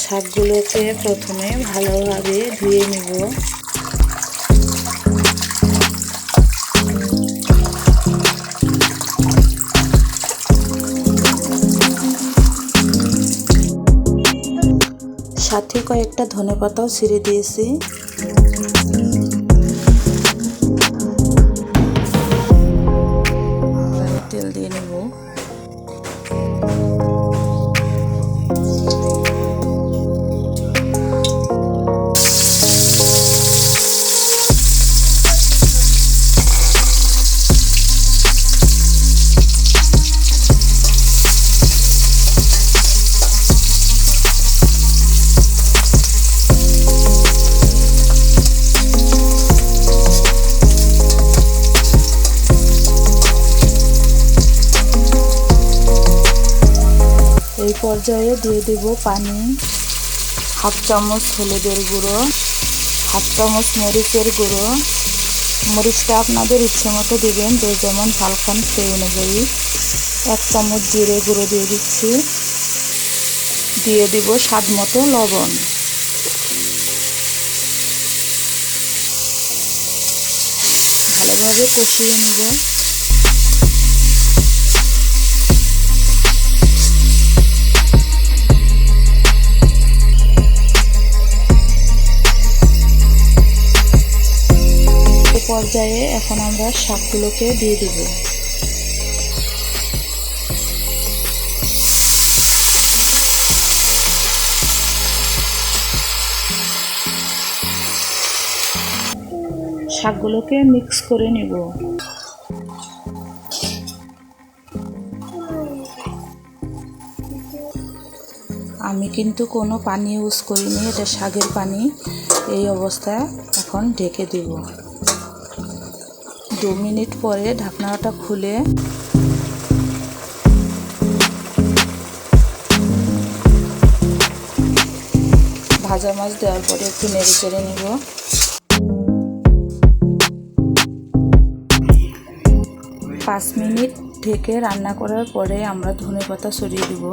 শাকগুলোকে প্রথমে ভালোভাবে ধুয়ে নেব। সাথে কয়েকটা ধনে পাতাও ছিঁড়ে দিয়েছি। পর্যায়ে দিয়ে দেব পানি। হাফ চামচ হলুদের গুঁড়ো, হাফ চামচ মরিচের গুঁড়ো। মরিচটা আপনাদের ইচ্ছে মতো দেবেন, যে যেমন খান সেই অনুযায়ী। এক চামচ জিরে গুঁড়ো দিয়ে দিচ্ছি। দিয়ে দিব স্বাদ মতো লবণ। ভালোভাবে কষিয়ে নেব। পর্যায়ে এখন আমরা শাকগুলোকে দিয়ে দিব। শাকগুলোকে মিক্স করে নিব। আমি কিন্তু কোনো পানি ইউজ করিনি, এটা শাকের পানি। এই অবস্থায় এখন ঢেকে দিব। দু মিনিট পরে ঢাকনাটা খুলে। ভাজা মাছ দেওয়ার পরে একটু নেড়ে চেড়ে নিব। পাঁচ মিনিট ঢেকে রান্না করার পরে আমরা ধনে পাতা ছড়িয়ে দিব।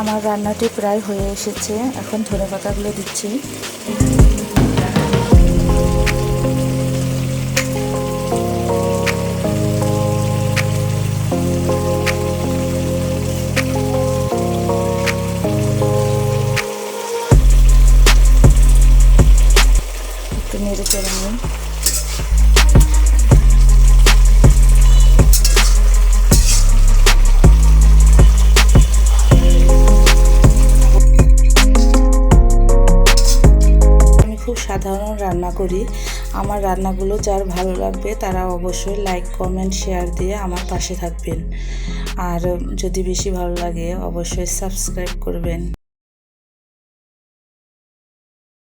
আমার রান্নাটি প্রায় হয়ে এসেছে। এখন ধনে পাতাগুলো দিচ্ছি। নেড়ে চেড়ে নিই সাধারণ রান্না করি। আমার রান্নাগুলো যার ভালো লাগবে তারা অবশ্যই লাইক কমেন্ট শেয়ার দিয়ে আমার পাশে থাকবেন। আর যদি বেশি ভালো লাগে অবশ্যই সাবস্ক্রাইব করবেন।